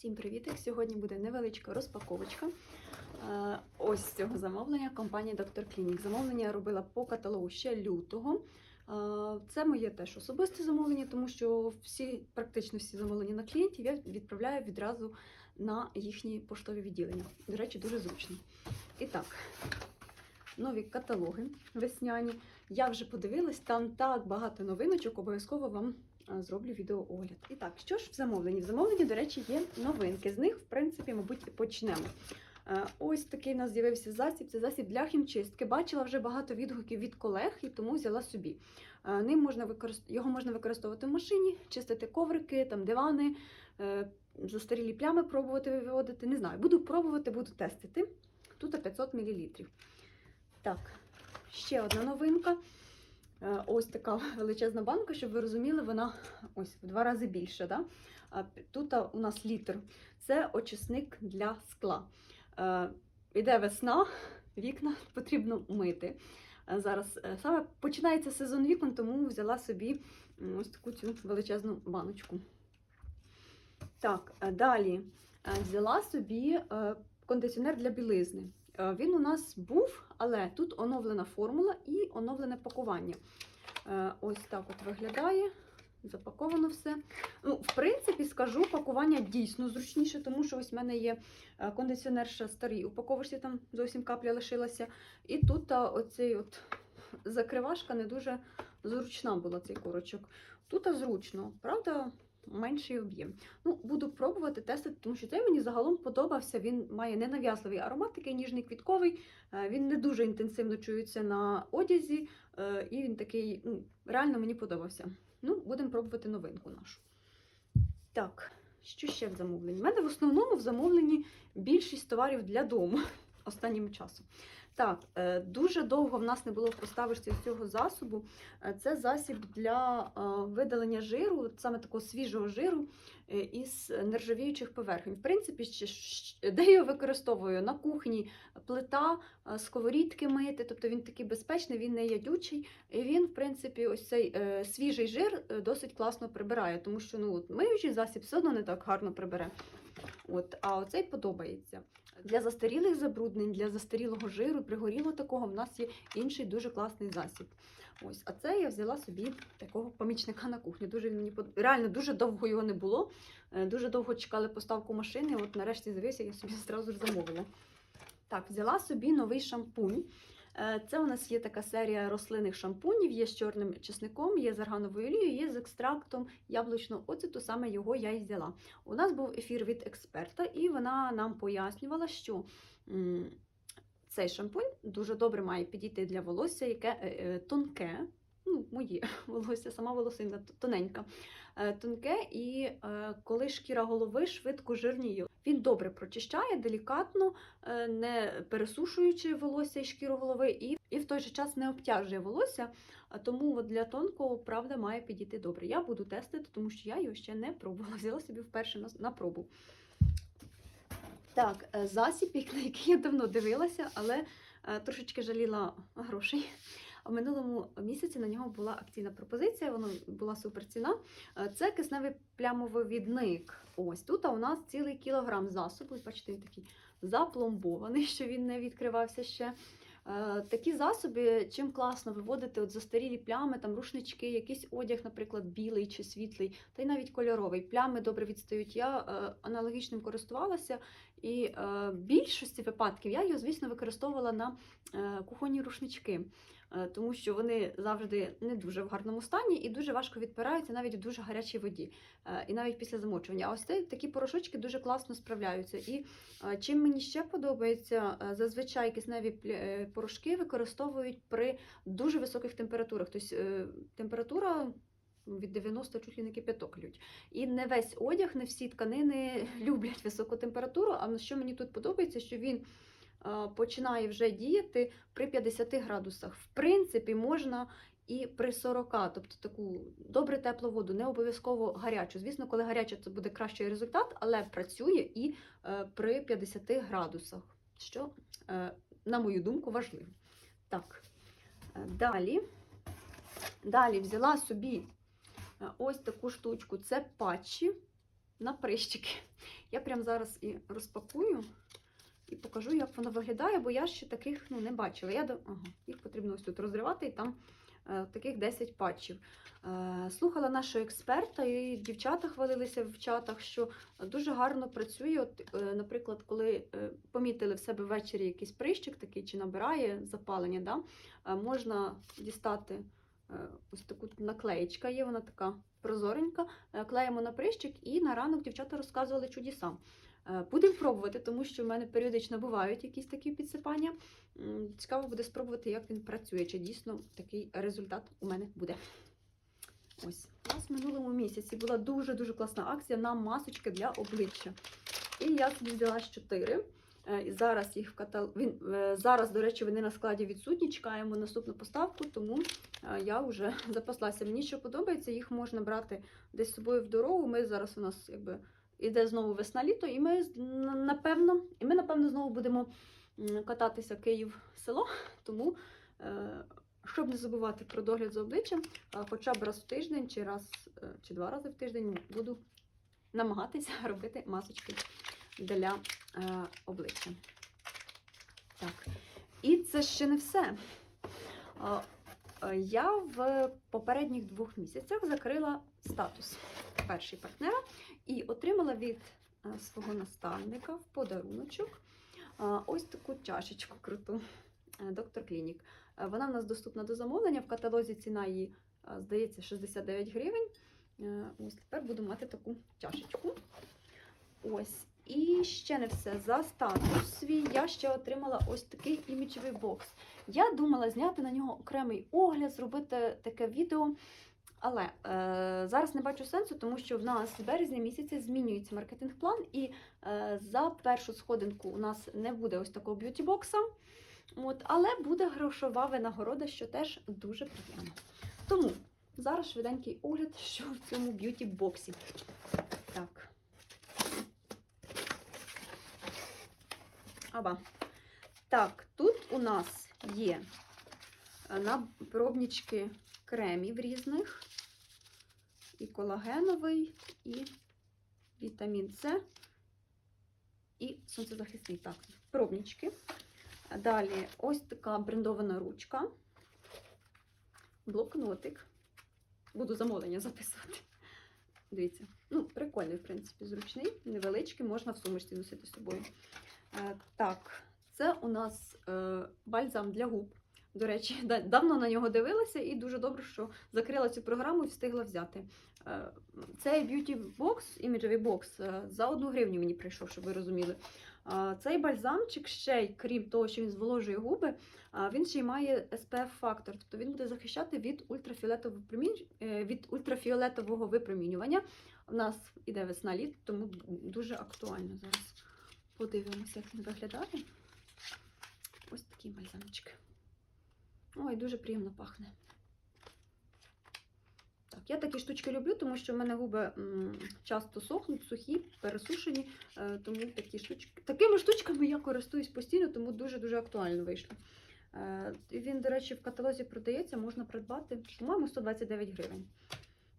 Всім привітик! Сьогодні буде невеличка розпаковочка. Е, Ось цього замовлення компанії Доктор Клінік. Замовлення я робила по каталогу ще лютого. Е, Це моє теж особисте замовлення, тому що всі, практично всі замовлення на клієнтів я відправляю відразу на їхні поштові відділення. До речі, дуже зручно. І так, нові каталоги весняні. Я вже подивилась, там так багато новиночок, обов'язково вам зроблю відеоогляд. І так, що ж в замовленні? В замовленні, до речі, є новинки. З них, в принципі, мабуть, почнемо. Е, Ось такий у нас з'явився засіб. Це засіб для хімчистки. Бачила вже багато відгуків від колег і тому взяла собі. Е, Ним можна використ... Його можна використовувати в машині, чистити коврики, там дивани, е, застарілі плями пробувати виводити. Не знаю, буду пробувати, буду тестити. Тут 500 мл. Так, ще одна новинка. Е, Ось така величезна банка, щоб ви розуміли, вона ось в два рази більша. Да? Тут у нас літр. Це очисник для скла. Е, Іде весна, вікна потрібно мити. Е, Зараз саме починається сезон вікон, тому взяла собі ось таку цю величезну баночку. Так, далі взяла собі кондиціонер для білизни. Е, Він у нас був, але тут оновлена формула і оновлене пакування. Е, Ось так от виглядає. Запаковано все. Ну, в принципі, скажу, пакування дійсно зручніше, тому що ось в мене є е, кондиціонер ще старий упаковочці, там зовсім капля лишилася. І тут оцей от закривашка не дуже зручна була цей корочок. Тут зручно, правда, менший об'єм. Ну, буду пробувати тестити, тому що цей мені загалом подобався. Він має ненав'язливий аромат, такий ніжний квітковий. Е, Він не дуже інтенсивно чується на одязі, е, і він такий ну, реально мені подобався. Ну, будемо пробувати новинку нашу. Так, що ще в замовленні? У мене в основному в замовленні більшість товарів для дому останнім часом. Так, е, дуже довго в нас не було в поставочці цього засобу. Е, Це засіб для е, видалення жиру, саме такого свіжого жиру із нержавіючих поверхень. В принципі, де я його використовую на кухні, плита, сковорідки мити, тобто він такий безпечний, він не ядючий. І він, в принципі, ось цей свіжий жир досить класно прибирає, тому що ну, миючий засіб все одно не так гарно прибере. От, а оцей подобається. Для застарілих забруднень, для застарілого жиру, пригоріло такого, в нас є інший дуже класний засіб. Ось, а це я взяла собі такого помічника на кухню. Дуже мені реально дуже довго його не було. е, Дуже довго чекали поставку машини. От нарешті з'явився, я собі зразу замовила. Так, взяла собі новий шампунь. Е, Це у нас є така серія рослинних шампунів, є з чорним чесником, є з аргановою олією, є з екстрактом яблучного оцету, саме його я і взяла. У нас був ефір від експерта, і вона нам пояснювала, що цей шампунь дуже добре має підійти для волосся, яке е, е, тонке. Ну, моє волосся, сама волосина тоненька, е, тонке, і е, коли шкіра голови швидко жирніє. Він добре прочищає, делікатно, е, не пересушуючи волосся і шкіру голови, і, і в той же час не обтяжує волосся. Тому от для тонкого, правда, має підійти добре. Я буду тестити, тому що я його ще не пробувала. Взяла собі вперше на, на пробу. Так, засіб, на який я давно дивилася, але трошечки жаліла грошей. В минулому місяці на нього була акційна пропозиція, воно була суперціна. Е, Це кисневий плямовивідник. Ось тут у нас цілий кілограм засобу. Бачите, він такий запломбований, що він не відкривався ще. Е, Такі засоби, чим класно виводити от застарілі плями, там рушнички, якийсь одяг, наприклад, білий чи світлий, та й навіть кольоровий. Плями добре відстають. Я е, аналогічним користувалася, і в більшості випадків я його, звісно, використовувала на кухонні рушнички, тому що вони завжди не дуже в гарному стані і дуже важко відпираються навіть в дуже гарячій воді, е, і навіть після замочування. А ось такі порошочки дуже класно справляються. І е, чим мені ще подобається, е, зазвичай кисневі е, порошки використовують при дуже високих температурах. Тобто е, температура. Від 90 чуть ли не кипяток лють. І не весь одяг, не всі тканини люблять високу температуру. А що мені тут подобається, що він е, починає вже діяти при 50 градусах. В принципі, можна і при 40, тобто таку добре теплу воду, не обов'язково гарячу. Звісно, коли гаряча, це буде кращий результат, але працює і е, при 50 градусах, що, е, на мою думку, важливо. Так, е, далі. Далі взяла собі е, ось таку штучку. Це патчі. на прищики. Я прямо зараз і розпакую і покажу, як воно виглядає, бо я ще таких ну, не бачила. Я ага, їх потрібно ось тут розривати, і там е, таких 10 патчів. Е, слухала нашого експерта, і дівчата хвалилися в чатах, що дуже гарно працює. От, е, наприклад, коли е, помітили в себе ввечері якийсь прищик такий чи набирає запалення, да, е, можна дістати ось таку наклеєчка, є вона така прозоренька. Е, Клеїмо на прищик, і на ранок дівчата розказували чудеса. Е, Будемо пробувати, тому що в мене періодично бувають якісь такі підсипання. Цікаво буде спробувати, як він працює, чи дійсно такий результат у мене буде. Ось, у нас в минулому місяці була дуже-дуже класна акція на масочки для обличчя. І я собі взяла 4. І зараз їх в катал... Він, е, зараз, до речі, вони на складі відсутні. Чекаємо наступну поставку, тому е, я вже запаслася. Мені що подобається, їх можна брати десь з собою в дорогу. Ми зараз у нас якби іде знову весна-літо, і ми напевно, і ми напевно знову будемо кататися Київ село. Тому, е, щоб не забувати про догляд за обличчям, хоча б раз в тиждень, чи раз е, чи два рази в тиждень буду намагатися робити масочки для е, обличчя. Так. І це ще не все. Е, Я в попередніх двох місяцях закрила статус перший партнера і отримала від е, свого наставника в подаруночок е, ось таку чашечку круту. Доктор Клінік. Вона в нас доступна до замовлення. В каталозі ціна її, здається, 69 гривень. Ось тепер буду мати таку чашечку. Ось. І ще не все. За статус свій я ще отримала ось такий іміджевий бокс. Я думала зняти на нього окремий огляд, зробити таке відео. Але е, зараз не бачу сенсу, тому що в нас в березні місяці змінюється маркетинг-план, і е, за першу сходинку у нас не буде ось такого б'юті-бокса. От, але буде грошова винагорода, що теж дуже приємно. Тому зараз швиденький огляд, що в цьому б'юті-боксі. Так. Аба. Так, тут у нас є е, на пробнічки кремів різних. І колагеновий, і вітамін С, і сонцезахисний. Так, пробнічки. Далі ось така брендована ручка, блокнотик. Буду замовлення записувати. Дивіться, ну, прикольний, в принципі, зручний, невеличкий, можна в сумочці носити з собою. Е, так, це у нас е, бальзам для губ. До речі, давно на нього дивилася, і дуже добре, що закрила цю програму і встигла взяти. Цей б'юті бокс, іміджовий бокс, е, за одну гривню мені прийшов, щоб ви розуміли. Цей бальзамчик ще й, крім того, що він зволожує губи, він ще й має SPF-фактор, тобто він буде захищати від ультрафіолетового е, від ультрафіолетового випромінювання. У нас іде весна літ, тому дуже актуально зараз. Подивимося, як він виглядає. Ось такі бальзамчики. Ой, дуже приємно пахне. Я такі штучки люблю, тому що в мене губи часто сохнуть, сухі, пересушені. Е, тому такі штучки. Такими штучками я користуюсь постійно, тому дуже-дуже актуально вийшло. Е, він, до речі, в каталозі продається, можна придбати, по-моєму, 129 гривень.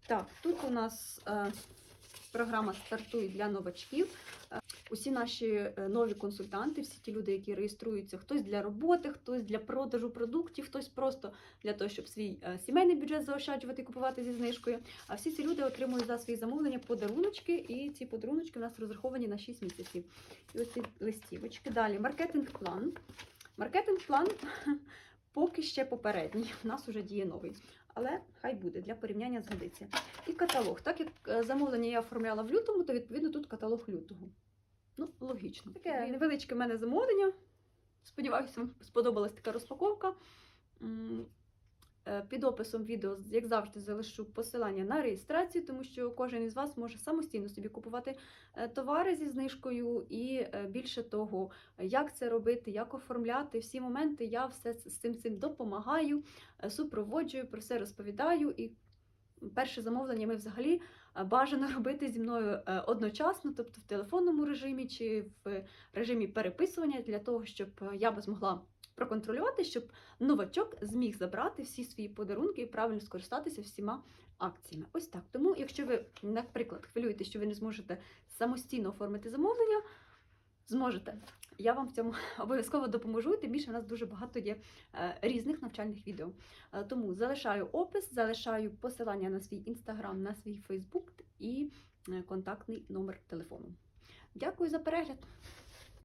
Так, тут у нас е, програма стартує для новачків. Усі наші е, нові консультанти, всі ті люди, які реєструються, хтось для роботи, хтось для продажу продуктів, хтось просто для того, щоб свій е, сімейний бюджет заощаджувати і купувати зі знижкою. А всі ці люди отримують за свої замовлення подаруночки, і ці подаруночки у нас розраховані на 6 місяців. І ось ці листівочки. Далі маркетинг-план. Маркетинг-план поки ще попередній. У нас вже діє новий. Але хай буде для порівняння згодиться. І каталог. Так як е, замовлення я оформляла в лютому, то відповідно тут каталог лютого. Ну, логічно. Таке невеличке в мене замовлення. Сподіваюся, вам сподобалась така розпаковка. Е, Під описом відео, як завжди, залишу посилання на реєстрацію, тому що кожен із вас може самостійно собі купувати е, товари зі знижкою, і е, більше того, як це робити, як оформляти всі моменти, я все з цим цим допомагаю, супроводжую, про все розповідаю. І перше замовлення ми взагалі бажано робити зі мною одночасно, тобто в телефонному режимі чи в режимі переписування, для того, щоб я би змогла проконтролювати, щоб новачок зміг забрати всі свої подарунки і правильно скористатися всіма акціями. Ось так. Тому, якщо ви, наприклад, хвилюєте, що ви не зможете самостійно оформити замовлення, зможете. Я вам в цьому обов'язково допоможу. Тим більше в нас дуже багато є е, різних навчальних відео. Е, Тому залишаю опис, залишаю посилання на свій інстаграм, на свій Фейсбук і е, контактний номер телефону. Дякую за перегляд!